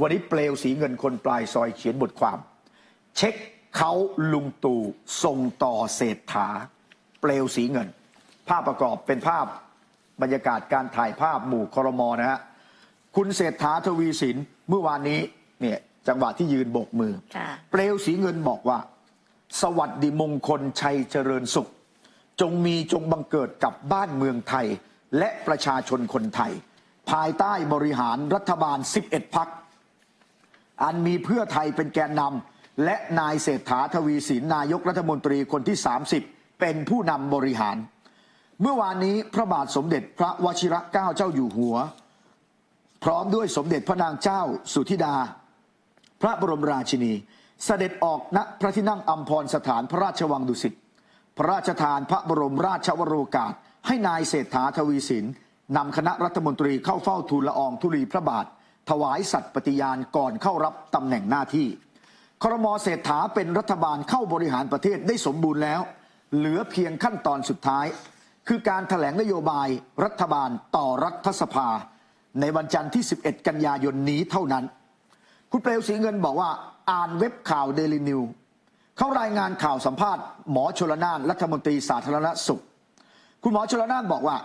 วันนี้เปลวสีเงินคนปลายซอยเขียนบทความ เช็คเขาลุงตู่ส่งต่อเศรษฐา เปลวสีเงิน ภาพประกอบเป็นภาพบรรยากาศการถ่ายภาพหมู่ครมนะฮะคุณเศรษฐาทวีสินเมื่อวานนี้เนี่ยจังหวะที่ยืนโบกมือค่ะเปลวสีเงินบอกว่า สวัสดีมงคลชัยเจริญสุข จงมีจงบังเกิดกับบ้านเมืองไทย และประชาชนคนไทย ภายใต้บริหารรัฐบาล 11พัก อันมีเพื่อไทยเป็นแกนนำและนายเศรษฐาทวีสินนายกรัฐมนตรีคนที่ 30 เป็นผู้นำบริหาร เมื่อวานนี้พระบาทสมเด็จพระวชิระเกล้าเจ้าอยู่หัว พร้อมด้วยสมเด็จพระนางเจ้าสุธิดา พระบรมราชินีเสด็จออกณพระที่นั่งอัมพรสถานพระราชวังดุสิตพระราชทานพระบรมราชวโรกาส ให้นายเศรษฐาทวีสินนำคณะรัฐมนตรีเข้าเฝ้าทูลละอองธุลีพระบาท ถวายสัตย์ปฏิญาณก่อนเข้ารับตำแหน่งหน้าที่ครมเศรษฐาเป็นรัฐบาลเข้าบริหารประเทศได้สมบูรณ์แล้ว เหลือเพียงขั้นตอนสุดท้าย คือการถแถลงนโยบายรัฐบาลต่อรัฐสภา ในวันจันทร์ที่ 11 กันยายนนี้เท่านั้น คุณเปลวสีเงินบอกว่าอ่านเว็บข่าวเดลินิวเขารายงานข่าวสัมภาษณ์หมอชลนานรัฐมนตรีสาธารณสุข คุณหมอชลนานบอกว่า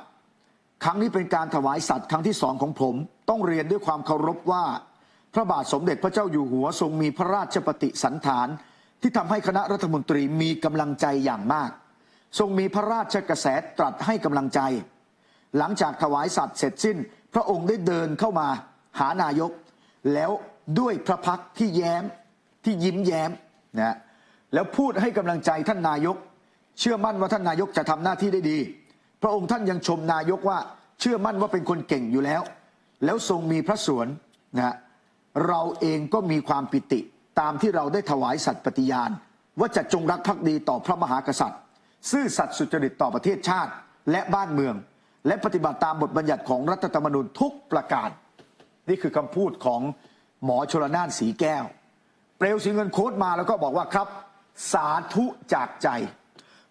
ครั้งนี้เป็นการถวายสัตว์ครั้งที่สองของผม ต้องเรียนด้วยความเคารพว่า พระบาทสมเด็จพระเจ้าอยู่หัวทรงมีพระราชปฏิสันฐาน ที่ทำให้คณะรัฐมนตรีมีกำลังใจอย่างมาก ทรงมีพระราชกระแสตรัสให้กำลังใจ หลังจากถวายสัตว์เสร็จสิ้น พระองค์ได้เดินเข้ามาหานายก แล้วด้วยพระพักที่แย้มที่ยิ้มแย้มนะแล้วพูดให้กำลังใจท่านนายก เชื่อมั่นว่าท่านนายกจะทำหน้าที่ได้ดี พระองค์ท่านยังชมนายกว่าเชื่อมั่นว่าเป็นคนเก่งอยู่แล้ว แล้วทรงมีพระสวนนะเราเองก็มีความปิติตามที่เราได้ถวายสัตย์ปฏิญาณ ว่าจะจงรักภักดีต่อพระมหากษัตริย์ ซื่อสัตย์สุจริตต่อประเทศชาติและบ้านเมือง และปฏิบัติตามบทบัญญัติของรัฐธรรมนูญทุกประการ นี่คือคำพูดของหมอชลนานสีแก้ว เปลวสีเงินโค้ดมาแล้วก็บอกว่าครับ สาธุจากใจ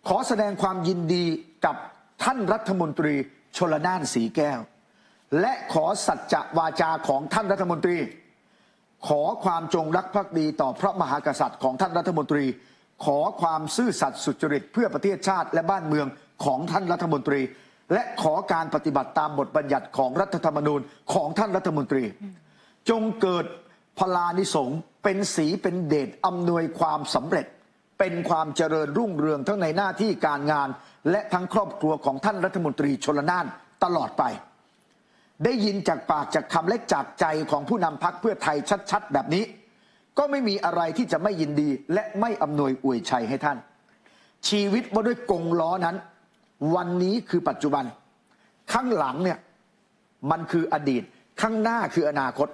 ขอแสดงความยินดีกับท่านรัฐมนตรีชลนานสีแก้ว และขอสัจจะวาจาของท่านรัฐมนตรี ขอความจงรักภักดีต่อพระมหากษัตริย์ของท่านรัฐมนตรี ขอความซื่อสัตย์สุจริตเพื่อประเทศชาติและบ้านเมืองของท่านรัฐมนตรี และขอการปฏิบัติตามบทบัญญัติของรัฐธรรมนูญของท่านรัฐมนตรี จงเกิดพลานิสงเป็นสีเป็นเดชอำนวยความสำเร็จ เป็นความเจริญรุ่งเรืองทั้งในหน้าที่การงาน และทั้งครอบครัวของท่านรัฐมนตรีชลนานตลอดไป ได้ยินจากปากจากคำและจากใจของผู้นำพักเพื่อไทยชัด ๆ แบบนี้ ก็ไม่มีอะไรที่จะไม่ยินดี และไม่อำนวยอวยชัยให้ท่าน ชีวิตว่าด้วยกงล้อนั้น วันนี้คือปัจจุบัน ข้างหลังเนี่ยมันคืออดีต ข้างหน้าคืออนาคต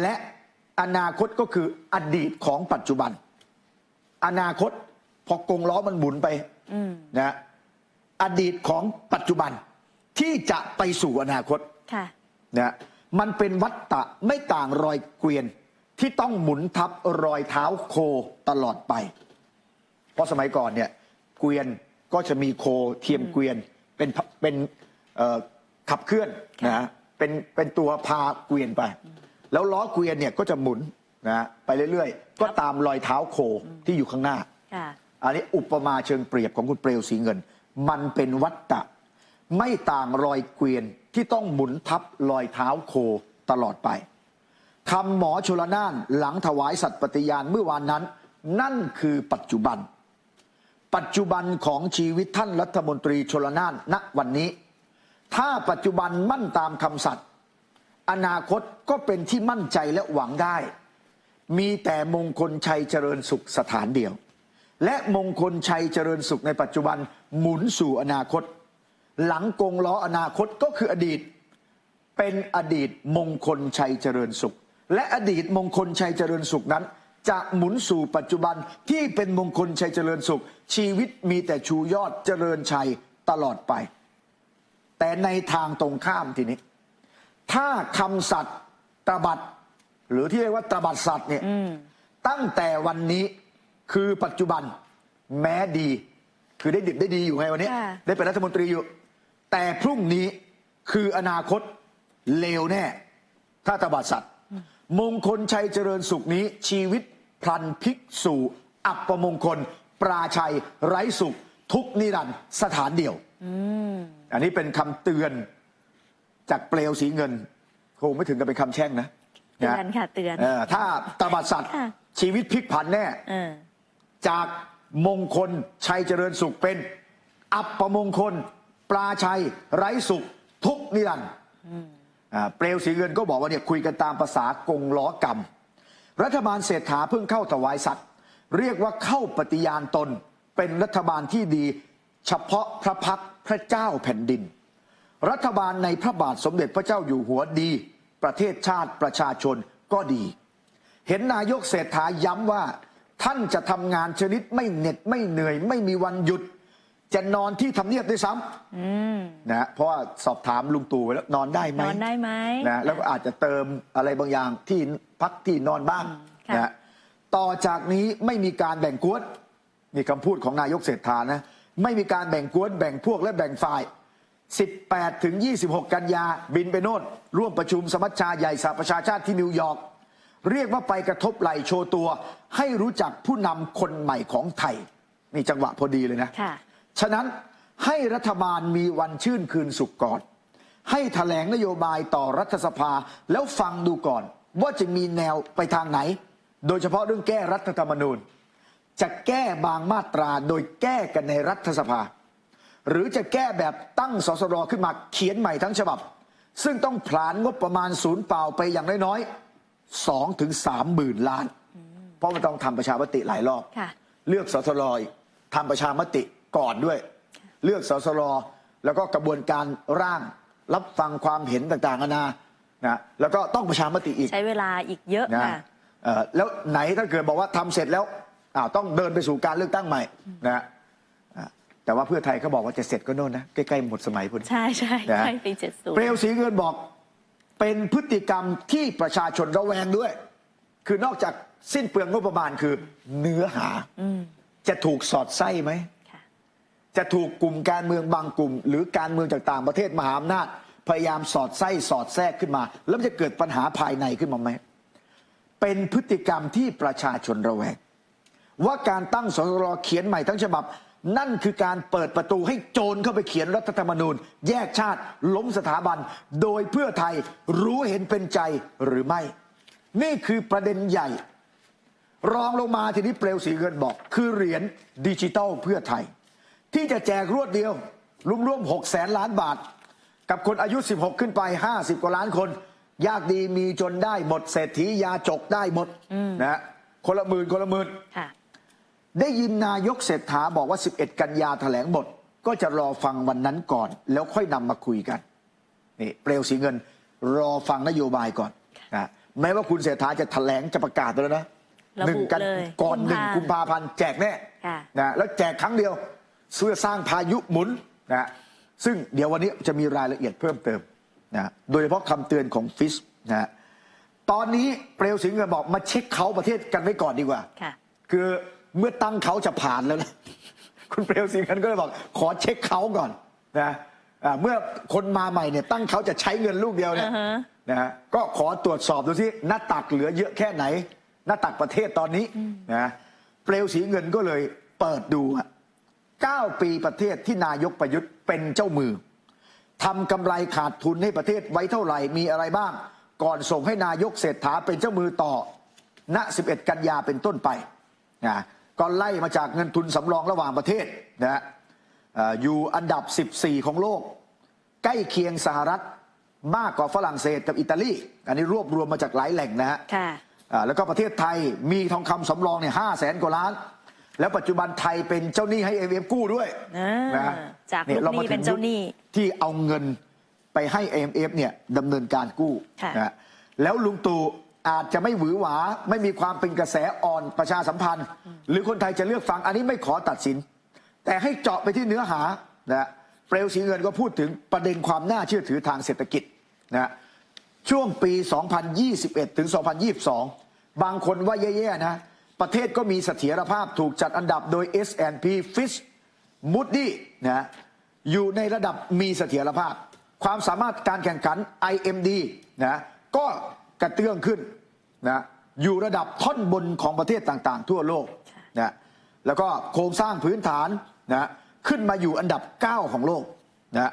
และอนาคตก็คืออดีตของปัจจุบัน อนาคตพอกงล้อมันหมุนไปนะอดีตของปัจจุบันที่จะไปสู่อนาคต ค่ะนะมันเป็นวัฏฏะไม่ต่างรอยเกวียนที่ต้องหมุนทับรอยเท้าโคตลอดไป เพราะสมัยก่อนเนี่ยเกวียนก็จะมีโคเทียมเกวียนเป็นพเป็นเอ่อขับเคลื่อนนะเป็นเป็นตัวพาเกวียนไป แล้วล้อเกวียนเนี่ยก็จะหมุนนะไปเรื่อยๆ ก็ตามรอยเท้าโคที่อยู่ข้างหน้าค่ะอันนี้อุปมาเชิงเปรียบของคุณเปลวสีเงิน มันเป็นวัฏฏะไม่ต่างรอยเกวียน ที่ต้องหมุนทับรอยเท้าโคตลอดไปคำหมอชลนานหลังถวายสัตย์ปฏิญาณเมื่อวานนั้น นั่นคือปัจจุบัน ปัจจุบันของชีวิตท่านรัฐมนตรีชลนานณวันนี้ ถ้าปัจจุบันมั่นตามคำสัตย์อนาคตก็เป็นที่มั่นใจและหวังได้ มีแต่มงคลชัยเจริญสุขสถานเดียว และมงคลชัยเจริญสุขในปัจจุบันหมุนสู่อนาคต หลังกงล้ออนาคตก็คืออดีต เป็นอดีตมงคลชัยเจริญสุข และอดีตมงคลชัยเจริญสุขนั้น จะหมุนสู่ปัจจุบันที่เป็นมงคลชัยเจริญสุข ชีวิตมีแต่ชูยอดเจริญชัยตลอดไป แต่ในทางตรงข้ามทีนี้ ถ้าคำสัตย์ตระบัดหรือที่เรียกว่าตระบัดสัตย์เนี่ยตั้งแต่วันนี้คือปัจจุบันแม้ดี คือได้ดิบได้ดีอยู่ไงวันนี้ค่ะได้เป็นรัฐมนตรีอยู่ แต่พรุ่งนี้คืออนาคตเลวแน่ ถ้าตระบัดสัตย์มงคลชัยเจริญสุขนี้ชีวิตพลันพลิกสู่ อับประมงคล ปราชัย ไร้สุข ทุกนิรันดร์สถานเดียวอันนี้เป็นคำเตือนจากเปลวสีเงิน คงไม่ถึงกับเป็นคำแช่งนะเตือนค่ะเตือนเออถ้าตบัดสัตว์ค่ะชีวิตพลิกผันแน่เออจากมงคลชัยเจริญสุขเป็น อับประมงคล ปราชัยไร้สุขทุกนิรันดร์อ่าเปลวสีเงินก็บอกว่าเนี่ยคุยกันตามภาษากงล้อกรรม รัฐบาลเศรษฐาเพิ่งเข้าถวายสัตว์ เรียกว่าเข้าปฏิญาณตน เป็นรัฐบาลที่ดี เฉพาะพระพักตร์พระเจ้าแผ่นดิน รัฐบาลในพระบาทสมเด็จพระเจ้าอยู่หัวดี ประเทศชาติประชาชนก็ดี เห็นนายกเศรษฐาย้ำว่า ท่านจะทำงานชนิดไม่เหน็ดไม่เหนื่อยไม่มีวันหยุด จะนอนที่ทำเนียบด้วยซ้ำนะฮะเพราะว่าสอบถามลุงตู่ไว้แล้วนอนได้ไหมนอนได้ไหมนะแล้วก็อาจจะเติมอะไรบางอย่างที่พักที่นอนบ้างค่ะนะต่อจากนี้ไม่มีการแบ่งกวนนี่คำพูดของนายกเศรษฐานะไม่มีการแบ่งกวนแบ่งพวกและแบ่งฝ่าย 18 ถึง 26 กันยาบินไปโน่น ร่วมประชุมสมัชชาใหญ่สหประชาชาติที่นิวยอร์กเรียกว่าไปกระทบไหลโชว์ตัว ให้รู้จักผู้นำคนใหม่ของไทย นี่จังหวะพอดีเลยนะค่ะ ฉะนั้นให้รัฐบาลมีวันชื่นคืนสุขก่อน ให้ถแถลงนโยบายต่อรัฐสภาแล้วฟังดูก่อน ว่าจะมีแนวไปทางไหน โดยเฉพาะเรื่องแก้รัฐธรรมนูญ จะแก้บางมาตราโดยแก้กันในรัฐสภา หรือจะแก้แบบตั้งสสรขึ้นมาเขียนใหม่ทั้งฉบับ ซึ่งต้องผลาญงบประมาณศูนย์เปล่าไปอย่างน้อยๆสองถึงสามหมื่นล้าน เพราะมันต้องทำประชามติหลายรอบค่ะเลือกสสรอีกทำประชามติ ก่อนด้วย เลือกสสรแล้วก็กระบวนการร่างรับฟังความเห็นต่างๆนานานะแล้วก็ต้องประชามติอีกใช้เวลาอีกเยอะนะค่ะเอ่อแล้วไหนถ้าเกิดบอกว่าทำเสร็จแล้วอ้าวต้องเดินไปสู่การเลือกตั้งใหม่นะอะแต่ว่าเพื่อไทยเขาบอกว่าจะเสร็จก็โน่นนะใกล้ๆหมดสมัยพอดีใช่ใช่นะใช่ปีเจ็ดศูนเปลย์วสีเงินบอกเป็นพฤติกรรมที่ประชาชนระแวงด้วย คือนอกจากสิ้นเปลืองงบประมาณคือเนื้อหาจะถูกสอดไส้ไหมค่ะ จะถูกกลุ่มการเมืองบางกลุ่ม หรือการเมืองจากต่างประเทศมหาอำนาจพยายามสอดไส้สอดแทรกขึ้นมา แล้วจะเกิดปัญหาภายในขึ้นมาไหมเป็นพฤติกรรมที่ประชาชนระแวงว่าการตั้งสสรเขียนใหม่ทั้งฉบับ นั่นคือการเปิดประตูให้โจรเข้าไปเขียนรัฐธรรมนูญ แยกชาติ ล้มสถาบัน โดยเพื่อไทยรู้เห็นเป็นใจหรือไม่ นี่คือประเด็นใหญ่ รองลงมาทีนี้เปลวสีเงินบอก คือเหรียญดิจิตอลเพื่อไทย ที่จะแจกรวดเดียวรวมๆ6แสนล้านบาท กับคนอายุ 16 ขึ้นไป 50 กว่าล้านคน ยากดีมีจนได้หมดเศรษฐียาจกได้หมดนะฮะคนละหมื่นคนละหมื่นค่ะได้ยินนายกเศรษฐาบอกว่า 11 กันยาแถลงบท ก็จะรอฟังวันนั้นก่อน แล้วค่อยนำมาคุยกันนี่เปลวสีเงิน รอฟังนโยบายก่อนนะแม้ว่าคุณเศรษฐาจะแถลงจะประกาศแล้วนะระบุหนึ่งกัเลยก่อนหนึ่งกุกุมมภาภาพันธ์แจกแน่ค่ะนะแล้วแจกครั้งเดียว เพื่อสร้างพายุหมุนนะซึ่งเดี๋ยววันนี้จะมีรายละเอียดเพิ่มเติมนะโดยเฉพาะคำเตือนของฟิชนะตอนนี้เปลวสีเงินบอกมาเช็คเขาประเทศกันไว้ก่อนดีกว่าค่ะคือเมื่อตั้งเขาจะผ่านแล้วนะคุณเปลวสีเงินก็เลยบอกขอเช็คเขาก่อนนะอ่าเมื่อคนมาใหม่เนี่ยตั้งเขาจะใช้เงินลูกเดียวเนี่ยอือฮะนะฮะก็ขอตรวจสอบดูสิหน้าตักเหลือเยอะแค่ไหน หน้าตักประเทศตอนนี้นะเปลวสีเงินก็เลยเปิดดูอะ 9 ปีประเทศที่นายกประยุทธ์เป็นเจ้ามือทำกำไรขาดทุนให้ประเทศไว้เท่าไหร่มีอะไรบ้าง ก่อนส่งให้นายกเศรษฐาเป็นเจ้ามือต่อณ11 กันยาเป็นต้นไปนะก็ไล่มาจากเงินทุนสำรองระหว่างประเทศนะฮะเอ่ออยู่อันดับ 14 ของโลก ใกล้เคียงสหรัฐมากกว่าฝรั่งเศสกับอิตาลี อันนี้รวบรวมมาจากหลายแหล่งนะฮะค่ะอ่าแล้วก็ประเทศไทยมีทองคำสำรองเนี่ยห้าแสนกว่าล้าน แล้วปัจจุบันไทยเป็นเจ้าหนี้ให้เอเอฟกู้ด้วยอ่านนะจากลูกหนี้รมถึงเป็นเจ้าหนี้ยุคที่เอาเงินไปให้ AMF เนี่ยดำเนินการกู้ค่ะนะแล้วลุงตู่อาจจะไม่หวือหวา ไม่มีความเป็นกระแสอ่อนประชาสัมพันธ์ หรือคนไทยจะเลือกฟังอันนี้ไม่ขอตัดสิน แต่ให้เจาะไปที่เนื้อหานะเปลวสีเงินก็พูดถึงประเด็นความน่าเชื่อถือทางเศรษฐกิจนะช่วงปี 2021 ถึง 2022 บางคนว่าแย่ ๆ นะ ประเทศก็มีเสถียรภาพถูกจัดอันดับโดย S&P Fitch Moody นะอยู่ในระดับมีเสถียรภาพ ความสามารถการแข่งขัน IMD นะก็กระเตื้องขึ้นนะอยู่ระดับท่อนบนของประเทศต่างๆ ทั่วโลกนะแล้วก็โครงสร้างพื้นฐานนะขึ้นมาอยู่อันดับ 9 ของโลกนะ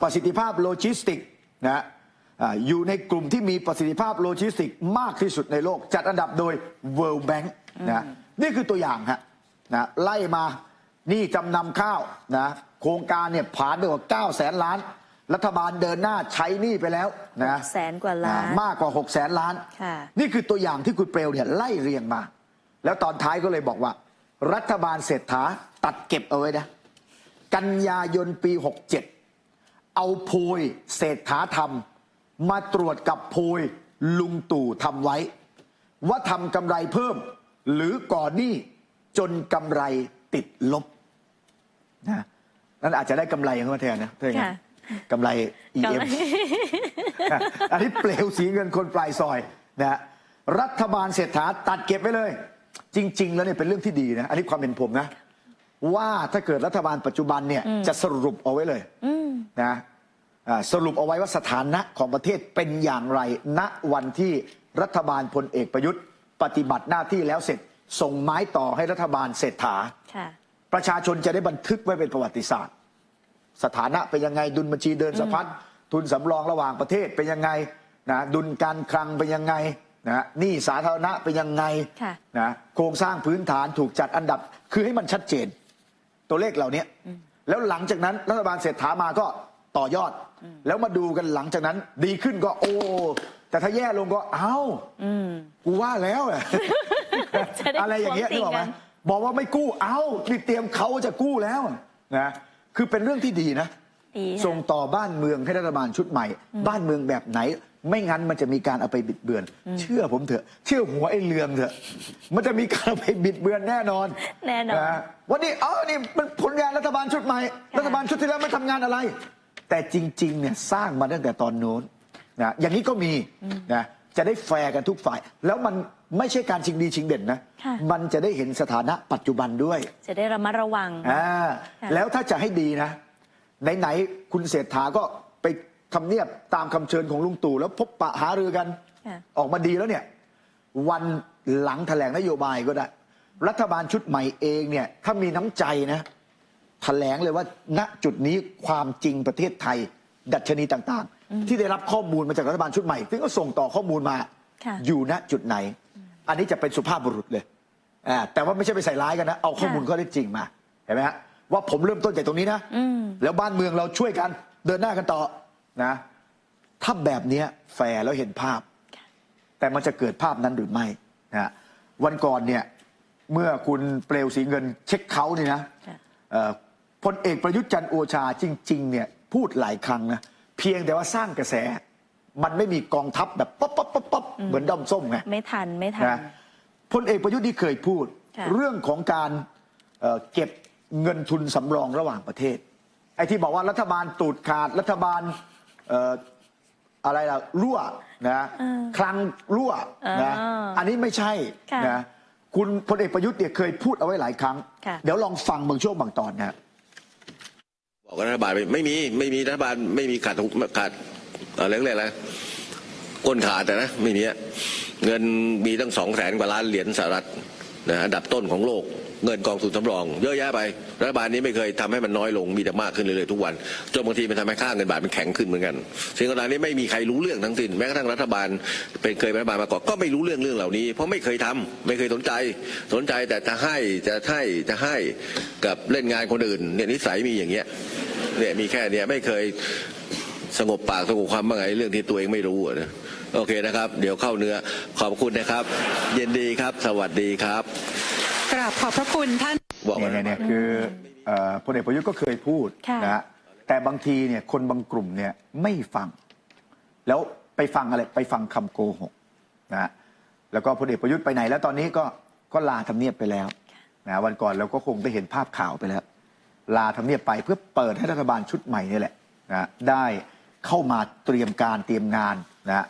ประสิทธิภาพโลจิสติกนะ อะอยู่ในกลุ่มที่มีประสิทธิภาพโลจิสติกมากที่สุดในโลก จัดอันดับโดย World Bank นะนี่คือตัวอย่างฮะนะไล่มานี่จำนำข้าวนะโครงการเนี่ยผ่านไปกว่า 9 แสนล้าน รัฐบาลเดินหน้าใช้หนี่ไปแล้วนะแสนกว่าล้านอ่มากกว่า 6 แสนล้านค่ะนี่คือตัวอย่างที่คุณเปลวเนี่ยไล่เรียงมา แล้วตอนท้ายก็เลยบอกว่า รัฐบาลเศรษฐาตัดเก็บเอาไว้นะกันยายนปี 67 เอาโพยเศรษฐาทำมาตรวจกับโพยลุงตู่ทำไว้ ว่าทำกำไรเพิ่ม หรือก่อนหนี้จนกำไรติดลบนะนั่นอาจจะได้กำไรเข้ามาแทนนะถ้าอย่างนั้นค่ะกำไรกำ EM ไรอันนี้เปลวสีเงินคนปลายซอยนะฮะรัฐบาลเศรษฐาตัดเก็บไว้เลย จริง ๆ แล้วเนี่ยเป็นเรื่องที่ดีนะ อันนี้ความเป็นผมนะ ว่าถ้าเกิดรัฐบาลปัจจุบันเนี่ยจะสรุปเอาไว้เลยนะอ่า สรุปเอาไว้ว่าสถานะของประเทศเป็นอย่างไร ณวันที่รัฐบาลพลเอกประยุทธ์ ปฏิบัติหน้าที่แล้วเสร็จ ส่งไม้ต่อให้รัฐบาลเศรษฐาค่ะประชาชนจะได้บันทึกไว้เป็นประวัติศาสตร์ สถานะเป็นยังไงดุลบัญชีเดินสะพัดทุนสำรองระหว่างประเทศเป็นยังไงนะดุลการคลังเป็นยังไงนะหนี้สาธารณะเป็นยังไงค่ะนะโครงสร้างพื้นฐานถูกจัดอันดับ คือให้มันชัดเจน ตัวเลขเหล่านี้แล้วหลังจากนั้นรัฐบาลเศรษฐามาก็ ต่อยอด แล้วมาดูกันหลังจากนั้น ดีขึ้นก็โอ้ แต่ถ้าแย่ลงก็เอ้ากูว่าแล้วอะจะได้อะไรอย่างเงี้ยท้วงตินึงกออกไหมกันบอกว่าไม่กู้เอ้านี่เตรียมเขาจะกู้แล้วนะคือเป็นเรื่องที่ดีนะดีค่ะส่งต่อบ้านเมืองให้รัฐบาลชุดใหม่ บ้านเมืองแบบไหน ไม่งั้นมันจะมีการเอาไปบิดเบือน เชื่อผมเถอะ เชื่อหัวไอ้เรืองเถอะ มันจะมีการเอาไปบิดเบือนแน่นอน แน่นอนะวันนี้เอ๋อนี่มันผลงานรัฐบาลชุดใหม่ รัฐบาลชุดที่แล้วไม่ทำงานอะไร แต่จริงๆเนี่ยสร้างมาตั้งแต่ตอนโน้นนะอย่างนี้ก็มีนะจะได้แฟร์กันทุกฝ่าย แล้วมันไม่ใช่การชิงดีชิงเด่นนะค่ะมันจะได้เห็นสถานะปัจจุบันด้วย จะได้ระมัดระวังอ่าค่ะแล้วถ้าจะให้ดีนะ ไหนๆคุณเศรษฐาก็ไปทำเนียบตามคำเชิญของลุงตู่แล้วพบปะหารือกันค่ะออกมาดีแล้วเนี่ย วันหลังแถลงนโยบายก็ได้ รัฐบาลชุดใหม่เองเนี่ย ถ้ามีน้ำใจนะ แถลงเลยว่า ณจุดนี้ความจริงประเทศไทย ดัชนีต่างๆ ที่ได้รับข้อมูลมาจากรัฐบาลชุดใหม่ ซึ่งก็ส่งต่อข้อมูลมาค่ะอยู่ณจุดไหน อันนี้จะเป็นสุภาพบุรุษเลยอ่าแต่ว่าไม่ใช่ไปใส่ร้ายกันนะ เอาข้อมูลข้อเท็จจริงมาเห็นไหมฮะว่าผมเริ่มต้นจากตรงนี้นะแล้วบ้านเมืองเราช่วยกันเดินหน้ากันต่อนะ ถ้าแบบเนี้ยแฟร์แล้วเห็นภาพ แต่มันจะเกิดภาพนั้นหรือไม่นะฮะวันก่อนเนี่ย เมื่อคุณเปลวสีเงินเช็คเขานี่นะค่ะเอ่อ พลเอกประยุทธ์จันทร์โอชาจริงๆเนี่ยพูดหลายครั้งนะเพียงแต่ว่าสร้างกระแส มันไม่มีกองทัพแบบป๊อปป๊อปป๊อปป๊อปเหมือนด้อมส้มไงไม่ทันไม่ทันนะพลเอกประยุทธ์นี่เคยพูดค่ะเรื่องของการเอ่อเก็บเงินทุนสำรองระหว่างประเทศไอ้ที่บอกว่ารัฐบาลตูดขาดรัฐบาลเอ่ออะไรล่ะรั่วนะคลังรั่วนะอ่าอันนี้ไม่ใช่ค่ะนะคุณพลเอกประยุทธ์เนี่ยเคยพูดเอาไว้หลายครั้ง ค่ะ เดี๋ยวลองฟังบางช่วงบางตอนนะ บอกรัฐบาลไม่ไม่มีไม่มีรัฐบาลไม่มีขาดขาดอะไรเรียกอะไรก้นขาดแต่นะไม่มีเงินมีตั้งสองแสนกว่าล้านเหรียญสหรัฐนะอันดับต้นของโลกเงินกองทุนสำรอง เยอะแยะไปรัฐบาลนี้ไม่เคยทำให้มันน้อยลงมีแต่มากขึ้นเรื่อยๆทุกวันจนบางทีมันทำให้ค่าเงินบาทมันแข็งขึ้นเหมือนกันสิ่งต่างๆนี้ไม่มีใครรู้เรื่องทั้งสิ้นแม้กระทั่งรัฐบาลเป็นเคยเป็นรัฐบาลมาก่อนก็ไม่รู้เรื่องเรื่องเหล่านี้ เพราะไม่เคยทำไม่เคยสนใจ สนใจแต่จะให้จะให้จะให้กับเล่นงานคนอื่นเนี่ยนิสัยมีอย่างเงี้ย เนี่ยมีแค่เนี้ยไม่เคยสงบปากสงบความบ้างไงเรื่องที่ตัวเองไม่รู้อะนะโอเคนะครับ เดี๋ยวเข้าเนื้อขอบคุณนะครับ เย็นดีครับ สวัสดีครับกราบขอบพระคุณท่านบอกเนี่ว่ายเนี่ยเนี่ยคือเอ่อพลเอกประยุทธ์ก็เคยพูดค่ะนะฮะแต่บางทีเนี่ยคนบางกลุ่มเนี่ยไม่ฟัง แล้วไปฟังอะไรไปฟังคำโกหกนะฮะแล้วก็พลเอกประยุทธ์ไปไหนแล้วตอนนี้ก็ก็ลาทำเนียบไปแล้วนะวันก่อนเราก็คงได้เห็นภาพข่าวไปแล้ว ลาทำเนียบไปเพื่อเปิดให้รัฐบาลชุดใหม่นี่แหละนะฮะได้เข้ามาเตรียมการเตรียมงานนะฮะ